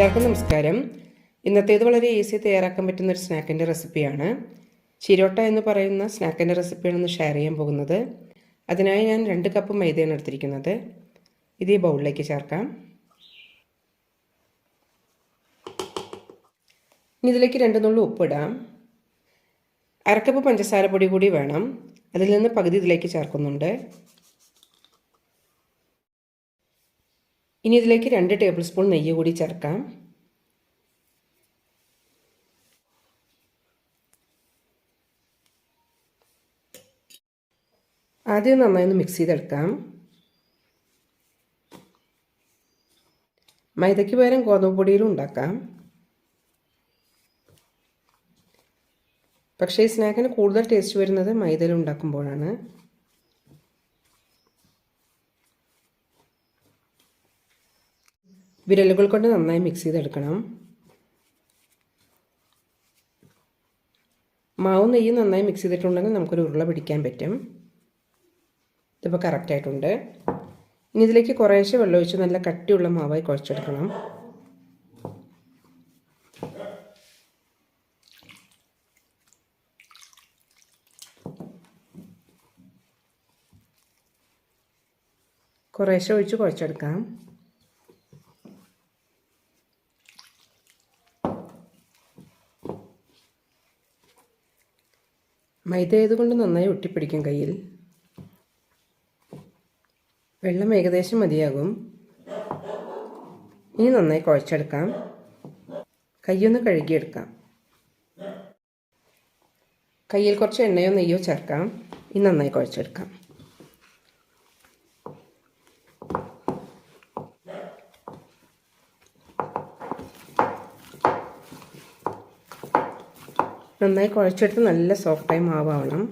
എല്ലാവർക്കും നമസ്കാരം. ഇന്നത്തേത് വളരെ ഈസി തയ്യാറാക്കാൻ പറ്റുന്ന ഒരു സ്നാക്കിന്റെ റെസിപ്പിയാണ്. ചിരോട്ട എന്ന് പറയുന്ന സ്നാക്കിന്റെ റെസിപ്പിയാണ് ഇന്ന് ഷെയർ ചെയ്യാൻ പോകുന്നത്. അതിനായി ഞാൻ രണ്ട് കപ്പ് മൈദയാണ് എടുത്തിരിക്കുന്നത്. ഇത് ഈ ബൗളിലേക്ക് ചേർക്കാം. ഇനി ഇതിലേക്ക് രണ്ട് നുള്ളു ഉപ്പിടാം അരക്കപ്പ് പഞ്ചസാര പൊടി കൂടി വേണം. അതിൽ നിന്ന് പകുതി ഇതിലേക്ക് ചേർക്കുന്നുണ്ട്. ഇനി ഇതിലേക്ക് രണ്ട് ടേബിൾ സ്പൂൺ നെയ്യ് കൂടി ചേർക്കാം. ആദ്യം നന്നായി ഒന്ന് മിക്സ് ചെയ്തെടുക്കാം. മൈദയ്ക്ക് പകരം ഗോതമ്പ് പൊടിയിലും ഉണ്ടാക്കാം. പക്ഷേ ഈ സ്നാക്കിന് കൂടുതൽ ടേസ്റ്റ് വരുന്നത് മൈദയിൽ ഉണ്ടാക്കുമ്പോഴാണ്. വിരലുകൾ കൊണ്ട് നന്നായി മിക്സ് ചെയ്തെടുക്കണം. മാവ് നെയ്യും നന്നായി മിക്സ് ചെയ്തിട്ടുണ്ടെങ്കിൽ നമുക്കൊരു ഉരുള പിടിക്കാൻ പറ്റും. ഇതിപ്പോൾ കറക്റ്റായിട്ടുണ്ട് ഇനി ഇതിലേക്ക് കുറേശ്ശെ വെള്ളമൊഴിച്ച് നല്ല കട്ടിയുള്ള മാവായി കുഴച്ചെടുക്കണം. കുറേശ്ശെ ഒഴിച്ച് കുഴച്ചെടുക്കാം. മൈദ ആയതുകൊണ്ട് നന്നായി ഒട്ടിപ്പിടിക്കും കയ്യിൽ. വെള്ളം ഏകദേശം മതിയാകും. ഇനി നന്നായി കുഴച്ചെടുക്കാം. കൈയൊന്ന് കഴുകിയെടുക്കാം. കയ്യിൽ കുറച്ച് എണ്ണയോ നെയ്യോ ചേർക്കാം. ഇനി നന്നായി കുഴച്ചെടുക്കാം. നന്നായി കുഴച്ചെടുത്ത് നല്ല സോഫ്റ്റായി മാവാവണം.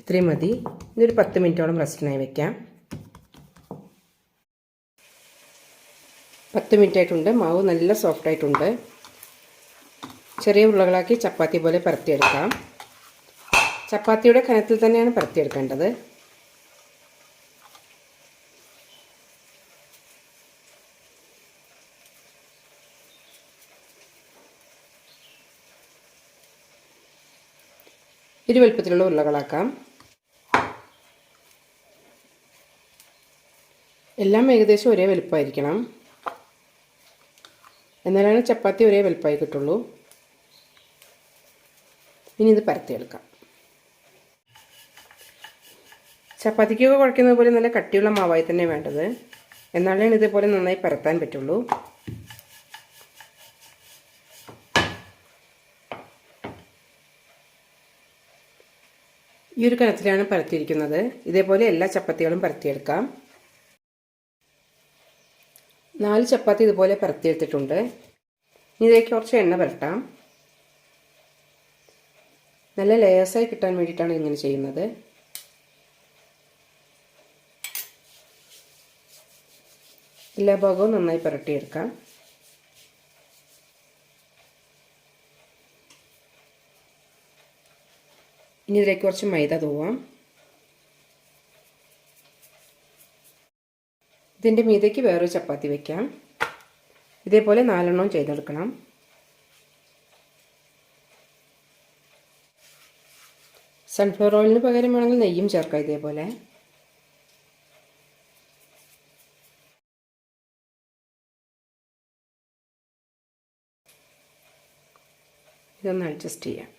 ഇത്രയും മതി. ഇതൊരു പത്ത് മിനിറ്റോളം റെസ്റ്റിനായി വെക്കാം. പത്ത് മിനിറ്റ് ആയിട്ടുണ്ട് മാവ് നല്ല സോഫ്റ്റ് ആയിട്ടുണ്ട്. ചെറിയ ഉരുളകളാക്കി ചപ്പാത്തി പോലെ പരത്തിയെടുക്കാം. ചപ്പാത്തിയുടെ കനത്തിൽ തന്നെയാണ് പരത്തിയെടുക്കേണ്ടത്. ഇരു വലുപ്പത്തിലുള്ള ഉരുളകളാക്കാം. എല്ലാം ഏകദേശം ഒരേ വലുപ്പമായിരിക്കണം. എന്നാലാണ് ചപ്പാത്തി ഒരേ വലുപ്പമായി കിട്ടുള്ളൂ. ഇനി ഇത് പരത്തിയെടുക്കാം. ചപ്പാത്തിക്കൊക്കെ കുഴക്കുന്നത് പോലെ നല്ല കട്ടിയുള്ള മാവായി തന്നെ വേണ്ടത്. എന്നാലാണ് ഇതേപോലെ നന്നായി പരത്താൻ പറ്റുള്ളൂ. ഈ ഒരു കനത്തിലാണ് പരത്തിയിരിക്കുന്നത്. ഇതേപോലെ എല്ലാ ചപ്പാത്തികളും പരത്തിയെടുക്കാം. നാല് ചപ്പാത്തി ഇതുപോലെ പരത്തിയെടുത്തിട്ടുണ്ട്. ഇതിലേക്ക് കുറച്ച് എണ്ണ പുരട്ടാം. നല്ല ലേസായി കിട്ടാൻ വേണ്ടിയിട്ടാണ് ഇങ്ങനെ ചെയ്യുന്നത്. എല്ലാ ഭാഗവും നന്നായി പുരട്ടിയെടുക്കാം. ഇനി ഇതിലേക്ക് കുറച്ച് മൈദ തൂവാം. ഇതിന്റെ മീതയ്ക്ക് വേറൊരു ചപ്പാത്തി വെക്കാം. ഇതേപോലെ നാലെണ്ണവും ചെയ്തെടുക്കണം. സൺഫ്ലവർ ഓയിലിന് പകരം വേണമെങ്കിൽ നെയ്യും ചേർക്കാം ഇതേപോലെ. ഇതൊന്ന് അഡ്ജസ്റ്റ് ചെയ്യാം.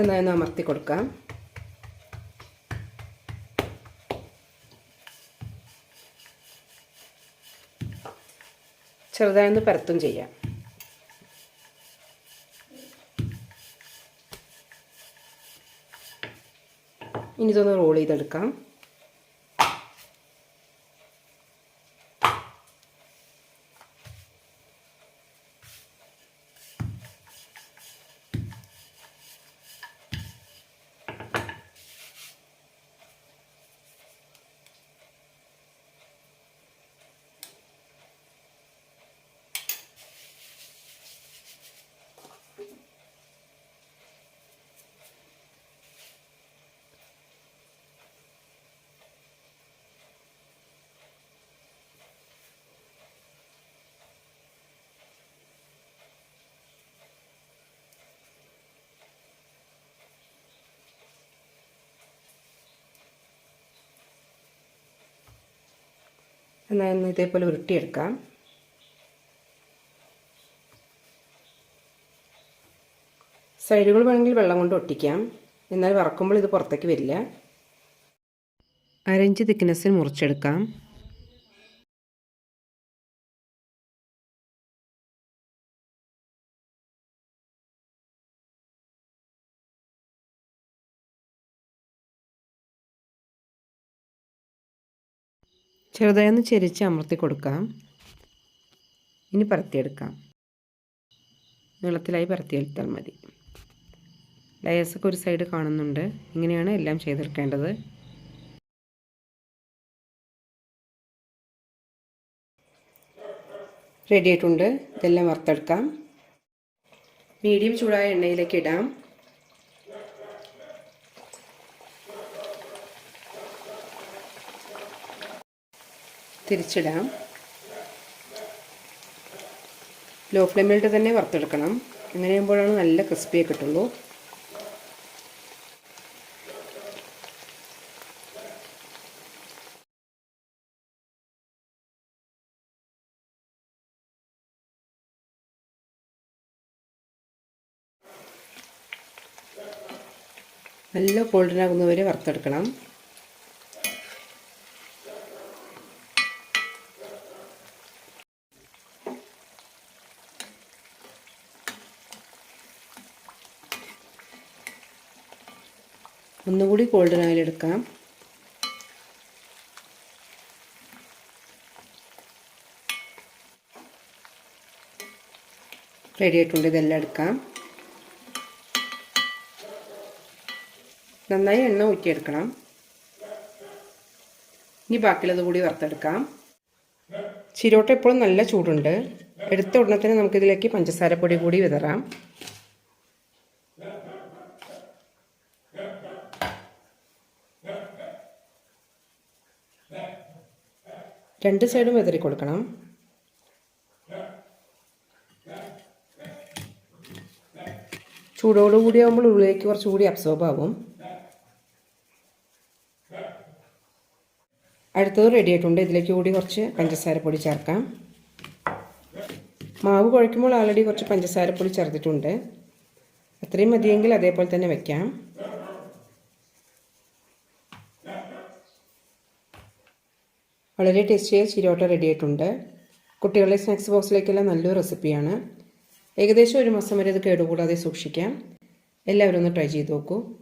നന്നായി ഒന്ന് അമർത്തി കൊടുക്കാം ചെറുതായൊന്ന് പരത്തും ചെയ്യാം. ഇനി ഇതൊന്ന് റോൾ ചെയ്തെടുക്കാം. എന്നാൽ ഒന്ന് ഇതേപോലെ ഉരുട്ടിയെടുക്കാം. സൈഡുകൾ വേണമെങ്കിൽ വെള്ളം കൊണ്ട് ഒട്ടിക്കാം. എന്നാൽ വറക്കുമ്പോൾ ഇത് പുറത്തേക്ക് വരില്ല. അരഞ്ച് തിക്നെസ്സിൽ മുറിച്ചെടുക്കാം. ചെറുതായി ഒന്ന് ചെരിച്ച് അമർത്തി കൊടുക്കാം. ഇനി പരത്തിയെടുക്കാം. നീളത്തിലായി പരത്തിയെടുത്താൽ മതി. ലയേഴ്സൊക്കെ ഒരു സൈഡ് കാണുന്നുണ്ട്. ഇങ്ങനെയാണ് എല്ലാം ചെയ്തെടുക്കേണ്ടത്. റെഡി ആയിട്ടുണ്ട്. ഇതെല്ലാം വറുത്തെടുക്കാം. മീഡിയം ചൂടായ എണ്ണയിലേക്ക് ഇടാം. തിരിച്ചിടാം. ലോ ഫ്ലെയിമിലിട്ട് തന്നെ വറുത്തെടുക്കണം. അങ്ങനെ ആകുമ്പോഴാണ് നല്ല ക്രിസ്പിയെ കിട്ടുള്ളൂ. നല്ല ഗോൾഡൻ ആകുന്നവരെ വറുത്തെടുക്കണം. ഒന്നുകൂടി ഗോൾഡൻ ഓയിൽ എടുക്കാം. റെഡി ആയിട്ടുണ്ട് ഇതെല്ലാം എടുക്കാം. നന്നായി എണ്ണ ഊറ്റിയെടുക്കണം. ഇനി ബാക്കിയുള്ളത് കൂടി വറുത്തെടുക്കാം. ചിരോട്ട എപ്പോഴും നല്ല ചൂടുണ്ട്. എടുത്ത ഉടനെ തന്നെ നമുക്കിതിലേക്ക് പഞ്ചസാര പൊടി കൂടി വിതറാം. രണ്ട് സൈഡും വിതറി കൊടുക്കണം. ചൂടോടുകൂടി ആകുമ്പോൾ ഉള്ളിലേക്ക് കുറച്ചുകൂടി അബ്സോർബ് ആവും. അടുത്തത് റെഡി ആയിട്ടുണ്ട്. ഇതിലേക്ക് കൂടി കുറച്ച് പഞ്ചസാരപ്പൊടി ചേർക്കാം. മാവ് കുഴയ്ക്കുമ്പോൾ ആൾറെഡി കുറച്ച് പഞ്ചസാരപ്പൊടി ചേർത്തിട്ടുണ്ട്. അത്രയും മതിയെങ്കിൽ അതേപോലെ തന്നെ വെക്കാം. വളരെ ടേസ്റ്റിയായ ചിരോട്ട റെഡി ആയിട്ടുണ്ട്. കുട്ടികളുടെ സ്നാക്സ് ബോക്സിലേക്കെല്ലാം നല്ലൊരു റെസിപ്പിയാണ് ഏകദേശം ഒരു മാസം വരെ ഇത് കേടുകൂടാതെ സൂക്ഷിക്കാം. എല്ലാവരും ഒന്ന് ട്രൈ ചെയ്ത് നോക്കൂ.